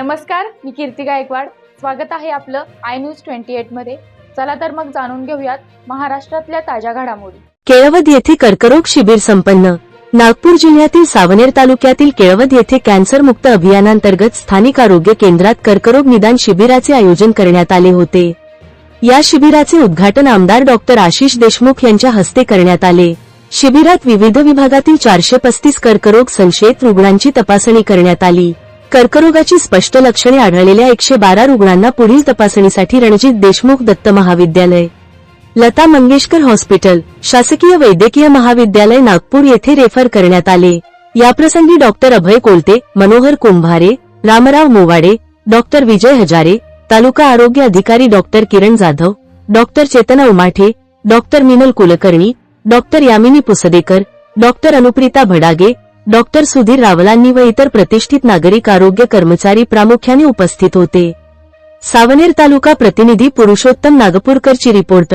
नमस्कार मी कीर्ती गायकवाड. स्वागत आहे आपलं आय न्यूज ट्वेंटी एटमध्ये. चला तर मग जाणून घेऊयात महाराष्ट्रातल्या ताज्या घडामोडी. केळवद येथे कर्करोग शिबिर संपन्न. नागपूर जिल्ह्यातील सावनेर तालुक्यातील केळवद येथे कॅन्सर मुक्त अभियानांतर्गत स्थानिक आरोग्य केंद्रात कर्करोग निदान शिबिराचे आयोजन करण्यात आले होते. या शिबिराचे उद्घाटन आमदार डॉक्टर आशिष देशमुख यांच्या हस्ते करण्यात आले. शिबिरात विविध विभागातील चारशे पस्तीस कर्करोग संशयित रुग्णांची तपासणी करण्यात आली. कर्करोगाची स्पष्ट लक्षणे आढळलेल्या एकशे बारा रुग्णांना पुढील तपासणीसाठी रणजित देशमुख दत्त महाविद्यालय. लता मंगेशकर हॉस्पिटल शासकीय वैद्यकीय महाविद्यालय नागपूर येथे रेफर करण्यात आले. याप्रसंगी डॉक्टर अभय कोलते मनोहर कुंभारे रामराव मोवाडे डॉक्टर विजय हजारे तालुका आरोग्य अधिकारी doctor Kiran Jadhav doctor Chetna Umathe doctor Minal Kulkarni doctor Yamini Pusadekar doctor Anuprita Bhadage doctor Sudhir रावलांनी व इतर प्रतिष्ठित नागरिक आरोग्य कर्मचारी प्रामुख्याने उपस्थित होते. सावनेर तालुका प्रतिनिधी पुरुषोत्तम नागपूरकरची रिपोर्ट.